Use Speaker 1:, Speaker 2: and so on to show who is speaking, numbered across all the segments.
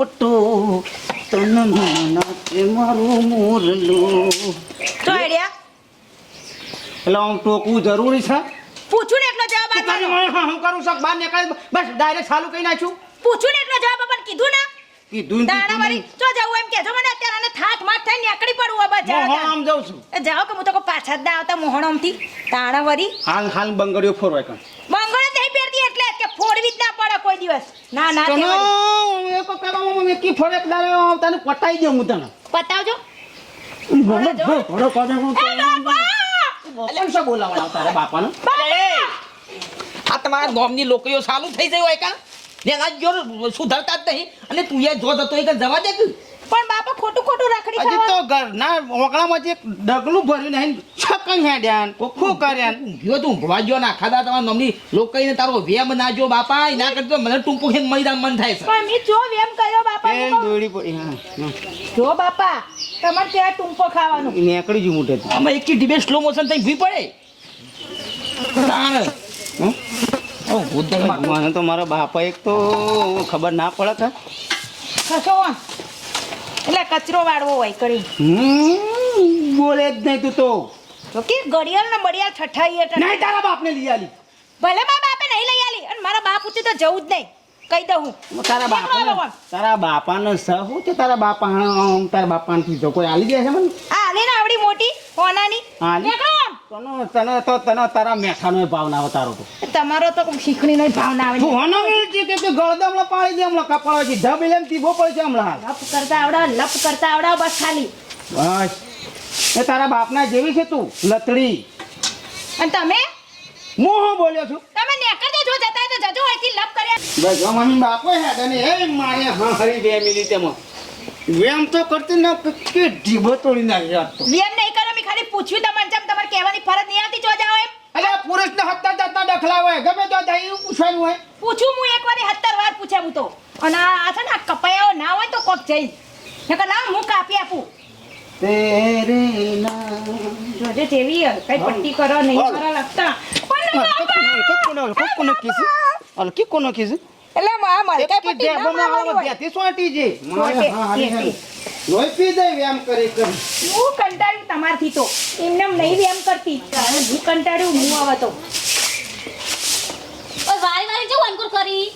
Speaker 1: પોપટો તન નાચે મારું મોરલું
Speaker 2: તો આઈડિયા?
Speaker 1: એટલે આમ ટોકવું જરૂરી છે?
Speaker 2: પૂછું ને એટલો જવાબ
Speaker 1: કે તારી
Speaker 2: આપવાનો.
Speaker 1: મને હા, હું કરું છું બહાર નીકળે બસ ડાયરેક્ટ ચાલુ કરી નાખ્યું.
Speaker 2: પૂછું ને એટલો જવાબ આપણ કીધું ના?
Speaker 1: કીધું ને
Speaker 2: વાળી જો જવું એમ કેજો મને અત્યારે થાક માથ થઈ નીકળી
Speaker 1: પડું. હું આમ છું.
Speaker 2: એ જાઓ કે હું તો કોઈ પાછા જ ના આવતા મોહણમથી. તાણા વરી
Speaker 1: હાલ હાલ બંગડીઓ ફોરવાય કણ.
Speaker 2: પહેરતી એટલે કે ફોડવી જ ના પડે કોઈ દિવસ. ના ના.
Speaker 1: એક કહેવામાં મેં કી ફરક દાડે તને પટાઈ દઉં હું તને.
Speaker 2: બતાવજો
Speaker 1: ભલો ભલો ભલો કોને હું
Speaker 2: એ બાપા!
Speaker 1: શું બોલાવવા તારા બાપાને?
Speaker 3: આ તમારા ગામની લોકોઓ ચાલુ થઈ ગયું હોય કાં? એના જો સુધરતા જ નહીં. અને તું એ જો જતો હોય કે જવા દે કે
Speaker 2: પણ બાપા ખોટું ખોટું રાખડી
Speaker 1: હજી તો. ઘરના ઓગળામાં જે ડગલું ભર્યું નહીં છકન હેડ્યાન કોખો કર્યાન
Speaker 3: ઊંઘ્યો તું ઊંઘવા ના ના ખાધા તમારા નામની લોકોઈને તારો વેમ ના જો બાપા એ ના કરતો મને ટૂંપું ખેમ મરી મન થાય છે.
Speaker 2: પણ મેં જો વેમ કર્યો બાપા
Speaker 1: એ દોડી પડી.
Speaker 2: જો બાપા તમારે ત્યાં ટૂંપો ખાવાનું?
Speaker 1: નીકળી જ મોટે
Speaker 3: આમાં એક ડિબે સ્લો મોશન થઈ ભી પડે? તાણ.
Speaker 1: મને તો મારા બાપા એક તો ખબર ના પડે કે
Speaker 2: ખસો આમ. એટલે કચરો વાળવો હોય કરી
Speaker 1: બોલે જ નહીં તું તો.
Speaker 2: જો કે ગડિયાળ ને બડિયાળ ઠઠાઈ એટલે
Speaker 1: નહીં તારા બાપને લઈ આલી.
Speaker 2: ભલે મારા બાપે નહીં લઈ આલી અને મારા બાપ ઉતી તો જવું જ નહીં. કહી દઉં હું.
Speaker 1: તારા
Speaker 2: નીકળો
Speaker 1: તારા બાપાનો સહ હું તે તારા બાપા તારા બાપાને જો કોઈ આલી દે છે મને?
Speaker 2: આ આલી ને આવડી મોટી.
Speaker 1: તને તને તો તને તારા મેઠાનો ભાવના આવે તારો તો
Speaker 2: તમારો તો શીખણીનો ભાવ ના આવે
Speaker 1: તું હોનો કે તું પાડી દે હમણાં કપાળો છે ધબ એમ પડે છે હમણાં
Speaker 2: લપ કરતા આવડો લપ કરતા આવડા બસ ખાલી.
Speaker 1: બસ. એ તારા બાપના જેવી છે તું લતડી
Speaker 2: અને તમે?
Speaker 1: હું હું બોલ્યો છું?
Speaker 2: તમે નેકર જો જતા તો જજો અહીંથી લપ કર્યા
Speaker 1: બસ મમ્મી બાપો હે તને એ મારે હા હરી બે મિનિટ તેમાં વેમ તો કરતી ના કે ઢીબો તોડી નાખી યાર તો.
Speaker 2: વેમ નહીં પૂછ્યું તમને જેમ તમારે કહેવાની ફરજ નહીં આવતી જો જાઓ એમ.
Speaker 1: અરે પુરુષને હત્તર જાતના દખલા હોય ગમે તો એવું પૂછવાનું હોય.
Speaker 2: પૂછું હું એક વાર હત્તર વાર પૂછ્યા હું તો. અને આ છે ને આ કપાયો ના હોય તો કોક જઈ. નકર લાવ હું કાપી આપું.
Speaker 1: તેરે
Speaker 2: જોજે જેવી કઈ પટ્ટી કરો નહીં
Speaker 1: બોલ.
Speaker 2: લગતા પણ બાપા!
Speaker 1: કીધું? અલ કે કોનો કીધું?
Speaker 2: એટલે મારે કઈ પટ્ટી ના મારવાની હોય.
Speaker 1: બેથી સોટી જે. મારે હા. હારી દે વેમ કરી કરી.
Speaker 2: હું કંટાળું તમારથી તો. એમને નહીં એમ કરતી. હું કંટાળું હું આવા તો.
Speaker 4: ઓય વારી વારી જો અંકુર કરી?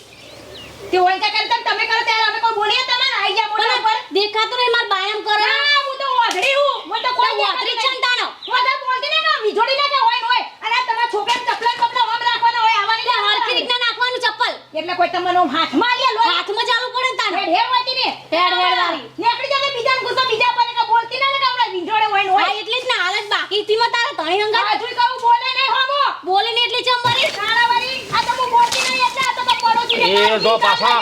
Speaker 2: તે ઓળકા કરતા? તમે કરો ત્યારે અમે કોઈ બોલીએ તમારે? આઈ ગયા મોટા પર
Speaker 4: દેખાતું રે માર બાયમ કરે.
Speaker 2: ના, હું તો ઓઢડી હું. હું તો કોઈ
Speaker 4: ઓઢડી
Speaker 2: દેખાતી
Speaker 4: છે ને
Speaker 2: હું તો બોલતી નહીં ને, વીજળી ના હોય ને હોય. અને તમારા છોકરા ચપલા ને બપલા આમ રાખવાના હોય, આવાની
Speaker 4: ને
Speaker 2: ના
Speaker 4: હરખી રીતના નાખવાનું ચપ્પલ.
Speaker 2: એટલે કોઈ તમને હાથમાં આલ્યા.
Speaker 4: હાથમાં ચાલુ પડે ને તારે
Speaker 2: હેડ હેડ હોતી ને.
Speaker 4: હેડ હેડ વાળી.
Speaker 2: નીકળી જાય ને બીજાને ગુસ્સો બીજા પર કે બોલતી ના ને કે હમણાં વીજોડે હોય ને હોય.
Speaker 4: હા એટલે જ ને હાલત બાકી. હતી માં તારે તણી હંગાત
Speaker 2: હાથુંય કહું, બોલે નહીં હોમો.
Speaker 4: બોલે નહીં એટલે ચમ મરી
Speaker 2: સારા વરી આ તો હું બોલતી નહીં એટલે આ તો તો પડોશીને
Speaker 3: એ જો પાછા.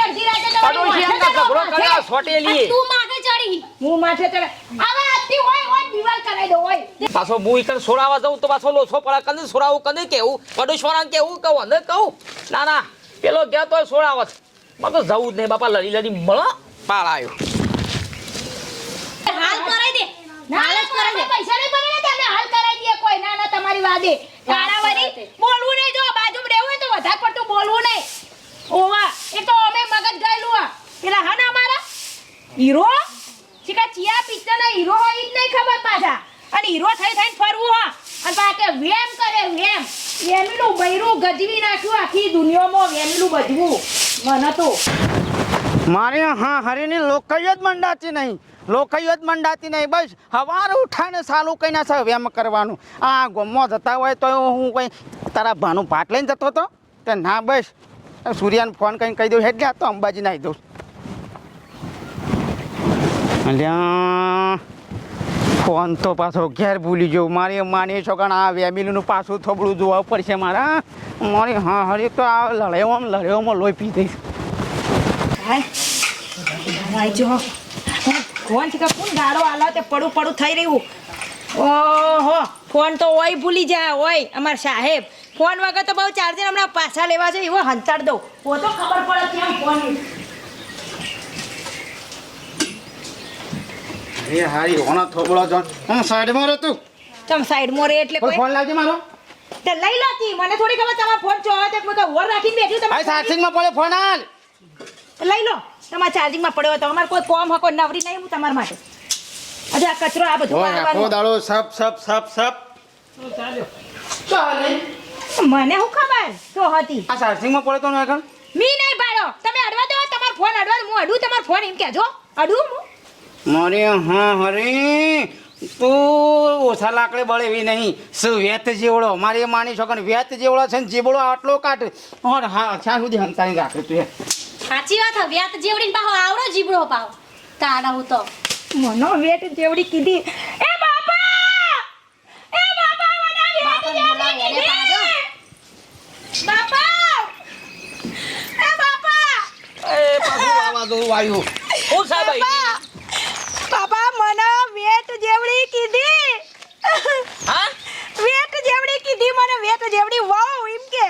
Speaker 3: પડોશી
Speaker 2: ચડો,
Speaker 3: ઝઘડો. કર્યા સોટેલી
Speaker 4: તું માથે ચડી.
Speaker 2: હું માથે ચડે. હવે આતી હોય હોય દિવાલ કરાઈ દો હોય.
Speaker 3: પાછો હું ઈકન સોરાવા જાઉં તો પાછો લોછો પડા. કને સોરાવું કને કેવું? પડોશવાળાને કેવું? કહું ને કહું? ના ના પેલો ગયા તો સોરાવત મને તો જવું જ નહીં બાપા લડી લડી મળો પાળ આવ્યો.
Speaker 4: હાલ કરાઈ દે. હાલ જ
Speaker 2: પૈસા નહીં બગડે તમે હાલ કરાવી દે કોઈ. ના ના તમારી વાદે. બોલવું નહીં. જો બાજુ રહેવું હોય તો વધારે પડતું બોલવું નહીં. ઓવા એ તો અમે મગજ ગયેલું આ. પેલા હા ને અમારા. હીરો? શીખા ચિયા પિક્ચર ના હીરો હોય ઈ જ નહીં ખબર પાછા. અને હીરો થઈ થઈને ફરવું હા. અને પાછા કે વેમ કરે વેમ. વેમીનું બૈરું ગજવી નાખ્યું આખી દુનિયામાં વેમીનું બજવું મને તો.
Speaker 1: મારે હા હરીની લોકૈયો જ મંડાતી નહીં. લોકૈયો જ મંડાતી નહીં, બસ સવારે ઉઠાને સાલું કઈ ના થાય વેમ કરવાનું. આ ગમમાં જતા હોય તો હું કઈ તારા ભાનું પાક લઈને જતો હતો? તે ના, બસ. સૂર્યાને ફોન કરીને કહી દઉં એટલે તો અંબાજી નાહી દઉં. અલ્યા, ફોન તો પાછો ઘેર ભૂલી ગયો. મારી માની છોકરા આ વેમિલીનું પાછું થોબડું જોવા પડશે મારા? મારી, હા, હરી, તો આ લડેવામાં લડેવામાં લોહી પી દઈશ.
Speaker 2: ફોન છે કે કોણ ગાળો આલો? તે પડું પડું થઈ રહ્યું. ઓહો ફોન તો ઓય ભૂલી જાય ઓય અમાર સાહેબ. ફોન વગર તો બહુ ચાર્જર હમણાં પાછા લેવા છે એવો હંતાડ દઉં. ઓ તો ખબર પડે કેમ ફોન
Speaker 1: એ હારી હોના થોબળો જો હું સાઈડમાં રહે તું.
Speaker 2: તમે સાઈડ રહે એટલે
Speaker 1: કોઈ ફોન લાવજે મારો.
Speaker 2: તે લઈ લો કી મને થોડી ખબર તમારો ફોન ચો તે હું તો હોર રાખીને બેઠી
Speaker 1: આ
Speaker 2: તમે
Speaker 1: સાર્સિંગમાં પડે ફોન હાલ.
Speaker 2: લઈ લો. તમારા ચાર્જિંગમાં પડ્યો હતો અમારે કોઈ કોમ હકો નવરી નહીં હું તમારા માટે. આજે આ કચરો આ બધું
Speaker 1: આખો દાડો સપ સપ સપ સપ. ચાલે
Speaker 2: મને શું ખબર? તો હતી.
Speaker 1: આ ચાર્જિંગમાં પડ્યો તો ને આગળ?
Speaker 2: મી નહીં પાડો તમે અડવા દો તમારો ફોન અડવા હું અડું તમારો ફોન એમ કહેજો. અડું હું.
Speaker 1: મારે હા હરી. તું ઓછા લાકડે બળે એવી નહીં. શું વેત જેવડો? મારે માની શકો કે વેત જેવડો છે ને જેવડો આટલો કાઢ. ઓર હા ત્યાં સુધી હંતાની રાખે તું એ.
Speaker 4: સાચી વાત હે વ્યાત જેવડી પાહો આવડો જીબડો પાવ તારા હું તો
Speaker 2: મનો વેટ જેવડી કીધી. એ બાપા! એ બાપા મને વેટ જેવડી કીધી. બાપા! એ બાપા!
Speaker 3: એ પાછું સાહેબ
Speaker 2: મને વેટ જેવડી કીધી.
Speaker 3: હા?
Speaker 2: વેટ જેવડી કીધી મને વેટ જેવડી વાવ એમ કે.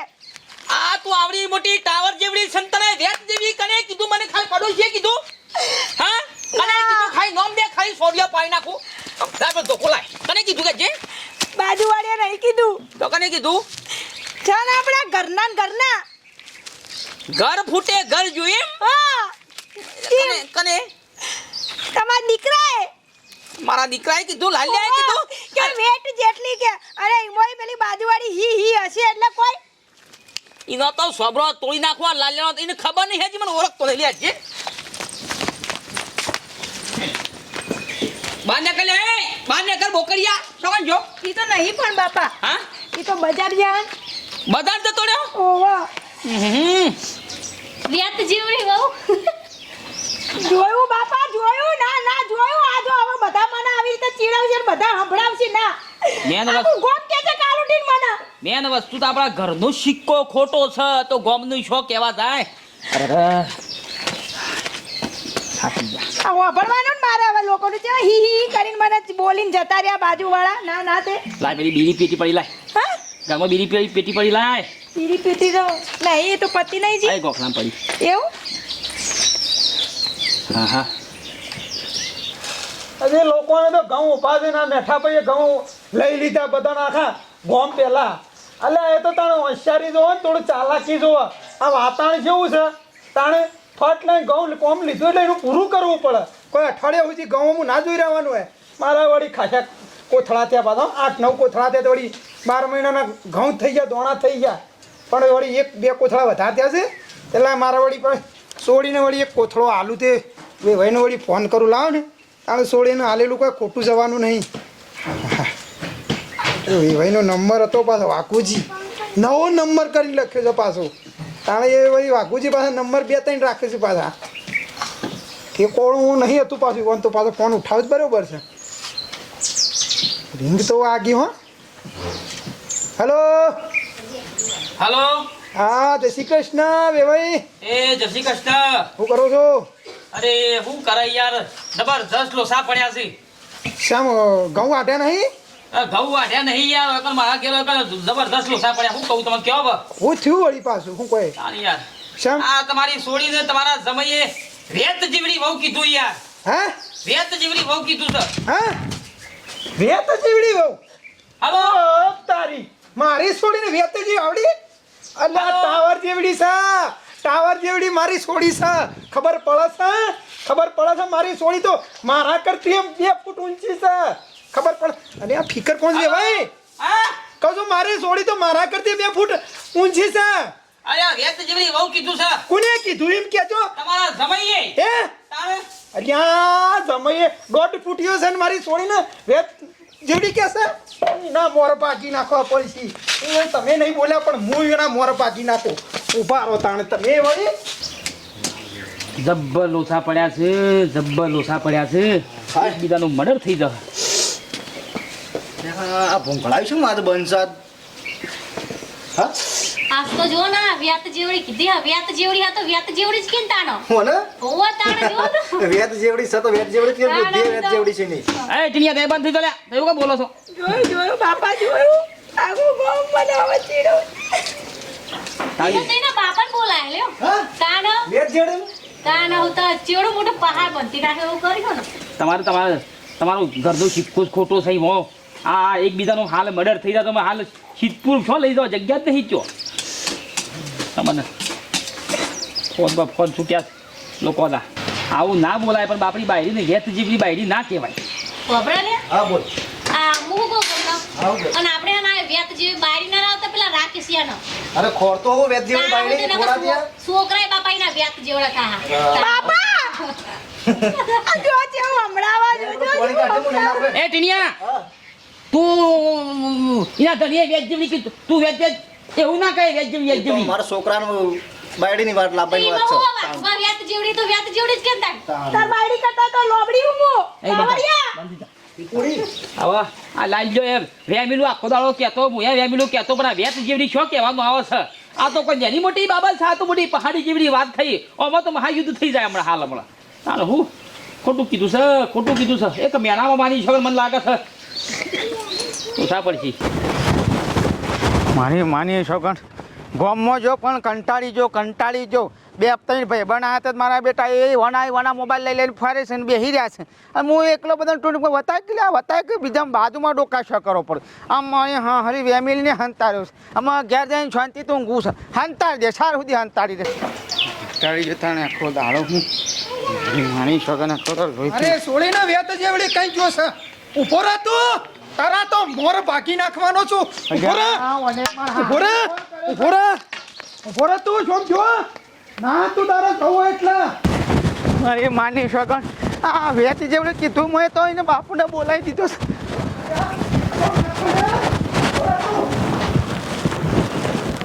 Speaker 3: આ તું આવડી મોટી ટાવર જેવડી સંતરાય કીધું ખાલી પડોશીએ કીધું? હા? કને કીધું ખાઈ નોમ દે ખાઈ સોડિયા પાઈ નાખું. લાવ તો ખોલાય કને કીધું કે જે?
Speaker 2: બાજુવાળીએ નહીં કીધું.
Speaker 3: તો કને કીધું?
Speaker 2: ને આપણા ઘરના ને ઘરના.
Speaker 3: ઘર ફૂટે ઘર જોઈએ
Speaker 2: હા.
Speaker 3: કને કને?
Speaker 2: તમારા દીકરાએ?
Speaker 3: મારા દીકરાએ કીધું લાલ્યાએ કીધું?
Speaker 2: કે વેટ જેટલી કે અરે ઈમોય પેલી બાજુવાળી હી હી હશે એટલે કોઈ
Speaker 3: ઈનો તો સોબરો તોડી નાખવા લાલ્યાનો એને ખબર નહીં હેજી મને ઓળખતો નહીં. લે જે બાને કલે એ બાને કર બોકરિયા સગન જો
Speaker 2: ઈ તો નહીં પણ બાપા.
Speaker 3: હા?
Speaker 2: ઈ તો બજાર જાય
Speaker 3: બજાર તો તોડ્યો
Speaker 2: ઓવા
Speaker 3: હમ.
Speaker 4: વ્યાત જેવડી બહુ
Speaker 2: જોયું બાપા જોયું? ના ના જોયું. આ જો હવે બધા મને આવી રીતે ચીડાવશે બધા સંભળાવશે ના. મેં ગોમ કે છે માના.
Speaker 3: મેન વસ્તુ તો આપણા ઘરનો સિક્કો ખોટો છે તો ગોમનો શો કેવા જાય? અરે
Speaker 2: આ વાપરવાનું મારે હવે લોકોનું છે હી હી કરીને મને બોલીને જતા રહ્યા બાજુવાળા. ના ના તે.
Speaker 3: લાય પેલી બીડી પેટી પડી લાય.
Speaker 2: હા?
Speaker 3: ઘરમાં બીડી પેટી પેટી પડી લાય.
Speaker 2: પીરી પીતી તો નહીં એ તો પતિ નહીં જી.
Speaker 3: આય ગોખલામ પડી.
Speaker 2: એવું?
Speaker 3: હા હા.
Speaker 5: અરે લોકોને તો ઘઉં ઊભા છે ના મેઠા ભાઈએ ઘઉં લઈ લીધા બધા આખા. ગોમ પેલા. અલ્યા એ તો તાણે હોશિયારી જોવો ને, થોડું ચાલાકી જોવો. આ વાતાવરણ જેવું છે? તાણે ફટ લઈને ઘઉં કોમ લીધું એટલે એનું પૂરું કરવું પડે. કોઈ અઠવાડિયા સુધી ઘઉં હું ના જોઈ રહેવાનું હોય. મારા વળી ખાસા કોથળા થયા પાછા. આઠ નવ કોથળા ત્યાં વળી બાર મહિનાના ઘઉં થઈ ગયા, દોણા થઈ ગયા. પણ વળી એક, બે કોથળા વધારે થયા છે. એટલે મારા વળી પણ સોડીને વળી એક કોથળો આલુ તે. બે ભાઈને વળી ફોન કરું, લાવો ને. તાણે સોડીને આલેલું કોઈ ખોટું જવાનું નહીં. એ ભાઈનો નંબર હતો પાછો વાકુજી નવો નંબર કરીને લખ્યો છે પાછો. તાણે એ ભાઈ વાકુજી પાસે નંબર બે ત્રણ રાખે છે પાછા. એ કોણ નહીં હતું પાછું ફોન તો પાછો ફોન ઉઠાવ જ બરોબર છે. રિંગ તો આગી હો. હેલો?
Speaker 3: હલો?
Speaker 5: હા જય શ્રી કૃષ્ણ ભાઈ.
Speaker 3: એ જય શ્રી કૃષ્ણ.
Speaker 5: શું કરો છો?
Speaker 3: અરે શું કરે યાર જબરજસ્ત લોસા પડ્યા છે.
Speaker 5: શામ ઘઉં આટે નહીં?
Speaker 3: ઘઉં વાઢ્યા નહીં યાર મારા ઘેર વગર જબરદસ્ત લોસા પડ્યા. શું કહું તમને કયો
Speaker 5: હું થયું વળી પાછું શું
Speaker 3: કોઈ યાર. આ તમારી સોડીને તમારા જમાઈએ રેત જીવડી વહુ કીધું યાર.
Speaker 5: હા?
Speaker 3: રેત જીવડી વહુ કીધું છે.
Speaker 5: હા? વેત જીવડી વહુ?
Speaker 3: હાલો?
Speaker 5: તારી. મારી સોડીને વેત જેવી આવડી? અલ્યા ટાવર જેવડી છે. ટાવર જેવડી મારી સોડી છે. ખબર પડે છે? ખબર પડે છે મારી સોડી તો મારા કરતી એમ બે ફૂટ ઊંચી છે. ખબર પડે? અને આ ફિકર કોણ છે ભાઈ?
Speaker 3: હા?
Speaker 5: કહું છું મારી સોડી તો મારા કરતી બે ફૂટ ઊંચી છે.
Speaker 3: અરે આ જેવી બહુ કીધું છે.
Speaker 5: કોને કીધું? એમ કેજો
Speaker 3: તમારા જમાઈએ
Speaker 5: હે?
Speaker 3: તારે?
Speaker 5: અલ્યા જમઈએ દોઢ ફૂટ્યો છે ને મારી છોડીને વેત જેવડી કે છે? ના મોર પાકી નાખો પડશી એ તમે નહીં બોલ્યા પણ હું એના મોર પાકી નાખો. ઊભા રહો તાણે. તમે વળી?
Speaker 3: જબ્બર લોસા પડ્યા છે જબ્બર લોસા પડ્યા છે. એકબીજાનું મર્ડર થઈ જશે.
Speaker 1: આ ભૂંગળાયું શું મારે બંસાદ હા?
Speaker 4: આજ તો જો ના વ્યાત જેવડી કીધી. હા વ્યાત જેવડી હા તો વ્યાત જેવડી જ કેમ તાણો?
Speaker 1: મને
Speaker 4: હોવા તાણે જો તો.
Speaker 1: વેત જેવડી છે તો વેત જેવડી જ
Speaker 4: ના, ના,
Speaker 1: વેત
Speaker 4: તો-
Speaker 1: જેવડી છે નહીં.
Speaker 3: એ ટીનિયા દે બંધ થઈ તો લ્યા એવું કે બોલો છો?
Speaker 2: જોયું જોયું બાપા જોયું. આખું ગોમ મને ચીડો.
Speaker 4: એ તો તેના બાપાને બોલાય લ્યો.
Speaker 1: હા?
Speaker 4: તાણ.
Speaker 1: વેત જેવડી?
Speaker 4: તાણ તો મોટો પહાડ બનતી નાખે એવું કર્યું ને.
Speaker 3: તમારે તમારે તમારું ઘરનું સિક્કો ખોટું થઈ હો આ એકબીજાનો હાલ મર્ડર થઈ જાય તમે હાલ સિદ્ધપુર છો લઈ જાઓ જગ્યા જ નહીં ચો તમને ફોન પર ફોન છૂટ્યા લોકોના આવું ના બોલાય પણ બાપડી બાયરી ને ગેસ જેવી બાયરી ના કહેવાય.
Speaker 4: ખબર ને?
Speaker 6: હા બોલ.
Speaker 4: આ હું કહું તમને? અને આપણે એના વ્યાત જેવી બારી ના આવતા પેલા રાકેશિયાનો.
Speaker 6: અરે હું જેવી ખોરા
Speaker 4: છોકરાય બાપા! જેવડા
Speaker 2: જો હમણાં
Speaker 3: એ ટીનિયા! તું એના ધણીએ વેત જેવી કીધું. તું વેત વેત એવું ના કહે વેત જેવી વેત
Speaker 6: એ તો
Speaker 3: જેવી
Speaker 6: મારા છોકરાનું બાયડીની વાત લાવવાની વાત છે.
Speaker 4: વ્યાત જેવડી તો વ્યાત જીવડી જ કેમ
Speaker 2: તાર બાયડી કરતા તો લોબડી
Speaker 3: એ આ એમ. વેમિલું આખો દાડો કહેતો હું એ વેમિલું કહેતો પણ આ વેત જેવડી છો કહેવાનું આવે છે? આ તો કોઈ જેની મોટી બાબત છે આ તો મોટી પહાડી જેવડી વાત થઈ. આમાં તો મહાયુદ્ધ થઈ જાય હમણાં હાલ હમણાં. ચાલો હું ખોટું કીધું છે ખોટું કીધું છે. એક મેનામાં માની છે મને લાગે છે? પડશે
Speaker 1: મારી માની છોકન ગોમમાં જો પણ કંટાળી જો કંટાળી જો. બે ત્રણ ભાઈ બના હતા મારા બેટા એ વના વના મોબાઈલ લઈ લઈને ફરે છે ને બેહી રહ્યા છે. અને હું એકલો બધા ટૂંક વતાય કે વતાય કે બીજા બાજુમાં ડોકા શો કરો પડે આમ અહીં હા હરી વેમિલને હંતાર્યો છે. આમાં ઘેર જઈને શાંતિ તો ઊંઘું છે. હંતાડી દે સાર સુધી હંતાડી દે. હંતાડી જતા ને આખો દાડો હું. માણી છોકન આખો
Speaker 5: અરે સોળીના વેત જેવડી કઈ જોશે ઊભો રહે તું. તારા તો મોર ભાગી નાખવાનો છું. ઊભો રહે. ઊભો રહે. ઊભો રહે. ઊભો રહે તું જોમ જો. ના તું તારા કહો એટલા.
Speaker 1: અરે માની શકન આ વેતી જેવડે કીધું મેં તો એને બાપુને બોલાવી દીધો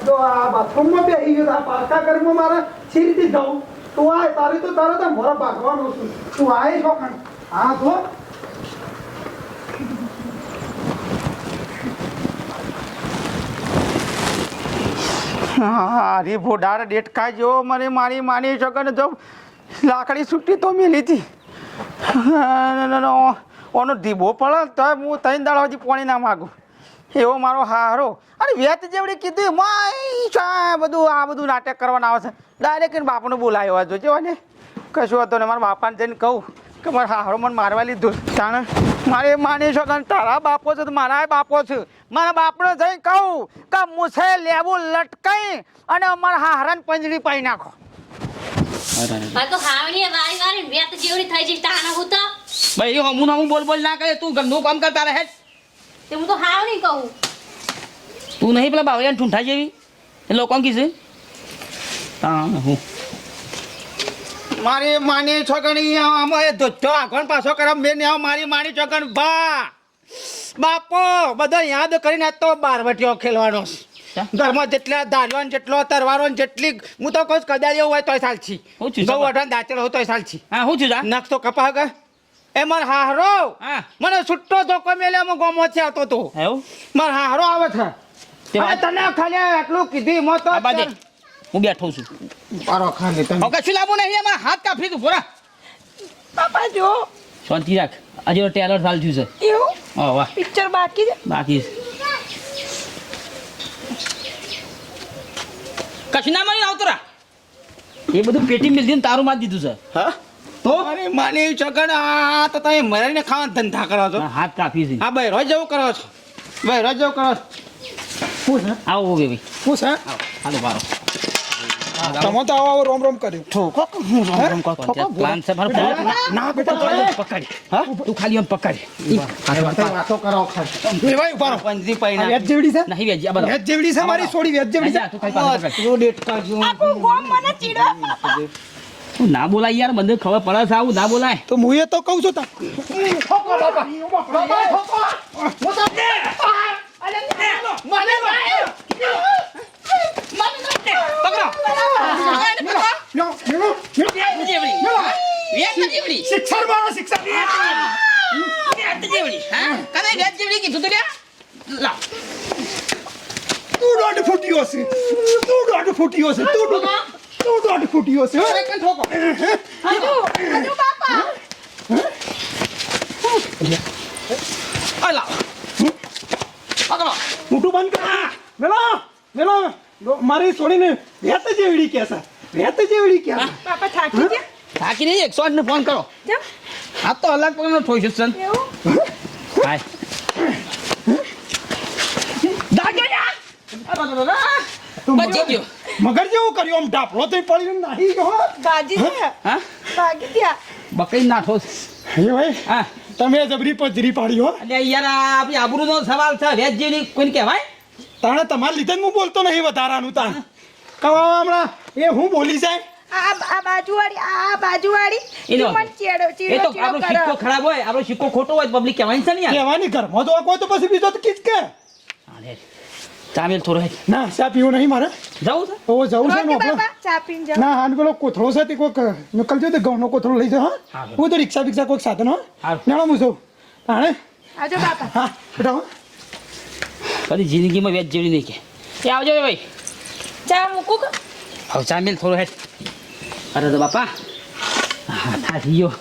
Speaker 5: તો આ બાથરૂમમાં બેસી ગયો આ પારકા ઘરમાં મારા છીરીથી જાઉં તું આય તારી તો તારે તો મોર ભાગવાનો છું. તું આય છો હા જો.
Speaker 1: હારી ભોડાર ડેટકા જેવો મને મારી માની શકને જો લાકડી છૂટી તો મેલી હતી ઓનો ધીબો પડે તો હું ત્રણ દાડા હજી પાણી ના માગું. એવો મારો હારો અને વેત જેવડી કીધું માય બધું, આ બધું નાટક કરવાના આવે છે. ડાયરેક્ટ બાપાને બોલાવ્યો જોજો ને કશું હતો ને મારા બાપાને જઈને કહું. કે મારા હારો મને મારવા લીધો તાણે મારે માની છો ને તારા બાપો છે તો મારા બાપો છે. મારા બાપને જઈને કહું કે મુસે લેવું લટકાઈ અને અમારા હારાને પંજરી પાઈ નાખો.
Speaker 4: આ તો હાવણી વારી વારી વ્યાત જેવડી થઈ જઈ. તાણા હું તો
Speaker 3: ભાઈ હમું હમું બોલ બોલ ના કરે. તું ગંદુ કામ કરતા રહે.
Speaker 4: તે હું તો હાવણી કહું.
Speaker 3: તું નહીં પેલા બાવળિયા ઠૂંઠા જેવી? એ લોકો કીધું હા હું
Speaker 1: મારી માની છોકરી અમારે ધોધો આગળ પાછો કરમ મેં ને મારી માની છોકરી બા. બાપો બધો યાદ કરીને તો બારવટીઓ ખેલવાનો ઘરમાં જેટલા દાળીઓ જેટલો તરવારો ને જેટલી હું તો કહું એવું હોય તોય સાલછી
Speaker 3: હું છું
Speaker 1: ગૌ? અઠાણ દાંતેલો હોય તોય ચાલછી
Speaker 3: હા હું છું
Speaker 1: નખ તો કપા ગયો એ માર હારો
Speaker 3: હા.
Speaker 1: મને છૂટો ધોકો મેલે હું ગોમો છે આવતો તો. મારે હારો આવે છે. તને ખાલી આટલું કીધી મો તો
Speaker 3: હું બેઠો છું.
Speaker 1: મારો ખાલી તમે.
Speaker 3: હવે કશું લાવવું નહીં એમાં હાથ કાપી દઉં ભોરા.
Speaker 2: બાપા જો.
Speaker 3: શાંતિ રાખ. આજે ટેલર ચાલ થયું છે.
Speaker 2: એવું?
Speaker 3: હા વાહ.
Speaker 2: પિક્ચર બાકી છે?
Speaker 3: બાકી કશું ના મળી આવતો રા? એ બધું પેટી મિલતી તારું મારી દીધું છે.
Speaker 1: હા? તો? અરે માની ચગણ આ તો તમે મરીને ખાવા ધંધા કરો છો.
Speaker 3: હાથ કાપી છે.
Speaker 1: હા ભાઈ રોજ જેવું કરો છો. ભાઈ રોજ જેવું કરો છો.
Speaker 5: પૂછ છે
Speaker 3: આવો ઓકે ભાઈ
Speaker 5: પૂછ હા.
Speaker 3: હાલો બારો.
Speaker 5: તમે તો આવો રોમ રોમ કર્યું.
Speaker 1: ઠોકો હું રોમ રોમ
Speaker 3: કો પ્લાન છે મારો પ્લાન.
Speaker 1: ના બેટા
Speaker 3: પકડ. હા? તું ખાલી આમ પકડ.
Speaker 1: વાતો કરો ખાલી.
Speaker 5: ભાઈ ઉપર
Speaker 1: પંજી
Speaker 5: આ વેજ જેવડી છે?
Speaker 3: નહીં વેજ બરાબર.
Speaker 5: વેજ જેવડી છે મારી? સોડી વેજ જેવડી છે?
Speaker 3: તું ખાલી
Speaker 1: તું ડેટ જેવું
Speaker 2: આખું ગોમ મને ચીડો.
Speaker 3: ના બોલાય યાર મને ખબર પડે છે આવું ના બોલાય.
Speaker 5: તો હું એ તો કહું છું તા લ્યો, મને લ્યો. શિક્ષણ વાળો શિક્ષણ તું દોઢ ફૂટ્યો છે તું દોઢ ફૂટ્યો છે તું તું દોઢ ફૂટ્યો છે
Speaker 2: હજુ હજુ બાપા
Speaker 5: મોટું બંધ કર મેલો મેલો મારી છોડીને વેત જેવડી કે વેત જેવડી કે છે?
Speaker 2: થાકી ગયા?
Speaker 3: થાકી નહીં એકસો આઠ ને ફોન કરો.
Speaker 2: કેમ
Speaker 3: આ તો અલગ પ્રકારનો થોઈ છે
Speaker 2: એવું?
Speaker 3: હાય. દાગે
Speaker 5: તું
Speaker 3: બચી ગયો.
Speaker 5: મગર જેવું કર્યું આમ ડાપલો તો પડ્યું નાહી ગયો
Speaker 2: બાજી
Speaker 3: હા?
Speaker 2: ભાગી ગયા.
Speaker 3: બકરી નાઠો છે.
Speaker 5: ભાઈ
Speaker 3: હા.
Speaker 5: તમે જબરી પજરી પાડી હો.
Speaker 3: એટલે યાર આ આપણી આબરૂનો સવાલ છે વેજ જેવી કોઈને કહેવાય?
Speaker 5: તાણે તમારા લીધે હું બોલતો નહીં વધારાનું તાણ. કવા હમણાં? એ હું બોલી જાય?
Speaker 2: આ આ બાજુવાળી આ બાજુવાળી
Speaker 3: એનો
Speaker 2: ઈ ચેડો ચેડો
Speaker 3: એ તો આપણો સિક્કો ખરાબ હોય આપણો સિક્કો ખોટો હોય પબ્લિક કહેવાની છે ને યાર.
Speaker 5: કહેવાની ઘરમાં તો કોઈ તો પછી બીજો તો કીચ કે.
Speaker 3: અરે, ચામેલ થોડો હે.
Speaker 5: ના ચા પીવું નહીં મારે.
Speaker 3: જવું છે?
Speaker 5: ઓ જવું છે નોકરો.
Speaker 2: ચા પીન જાવ
Speaker 5: ના હાન પેલો કોથળો છે તે નકલ જો તે ઘઉંનો કોથળો લઈ જાઓ હા. હું તો રિક્ષા બિક્ષા કોઈક સાધન હા. નાણો હું છું તાણે
Speaker 2: આજો બાપા.
Speaker 5: હા બેટા હો.
Speaker 3: કદી જિંદગીમાં વેજ જેવી નહીં કે. એ આવજો ભાઈ.
Speaker 2: ચા મૂકું કે?
Speaker 3: હવે ચામેલ થોડો હેઠ અરે તો બાપા. હા થાકી ગયો.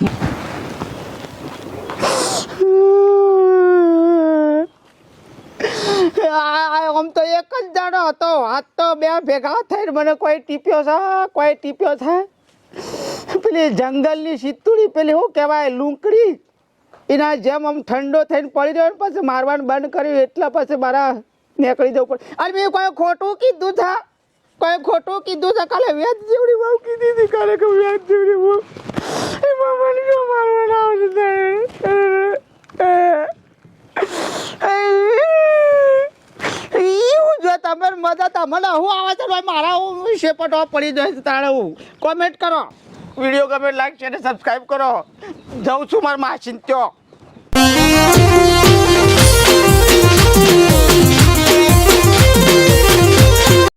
Speaker 1: આમ તો એક જ દાડો હતો. આજ તો બે ભેગા થઈને મને કોઈ ટીપ્યો છે? કોઈ ટીપ્યો છે? પેલી જંગલની સિત્તુડી પેલી શું કહેવાય લૂંકડી? એના જેમ આમ ઠંડો થઈને પડી રહ્યો ને પછી મારવાનું બંધ કર્યું એટલે પછી મારા નીકળી જવું પડે. અરે મેં કોઈ ખોટું કીધું છે? કોઈ ખોટું કીધું છે? કાલે વ્યાજ જેવડી બહુ કીધી હતી. કાલે કે વ્યાજ જેવડી બહુ એમાં મને જો મારવાના આવશે એવું જો તમે મજા તમને હું આવે છે ભાઈ મારા હું શેપટો પડી જાય છે તારે હું. કોમેન્ટ કરો. વીડિયો ગમે લાઈક છે સબસ્ક્રાઈબ કરો. જાઉં છું મારા માસીન ત્યો.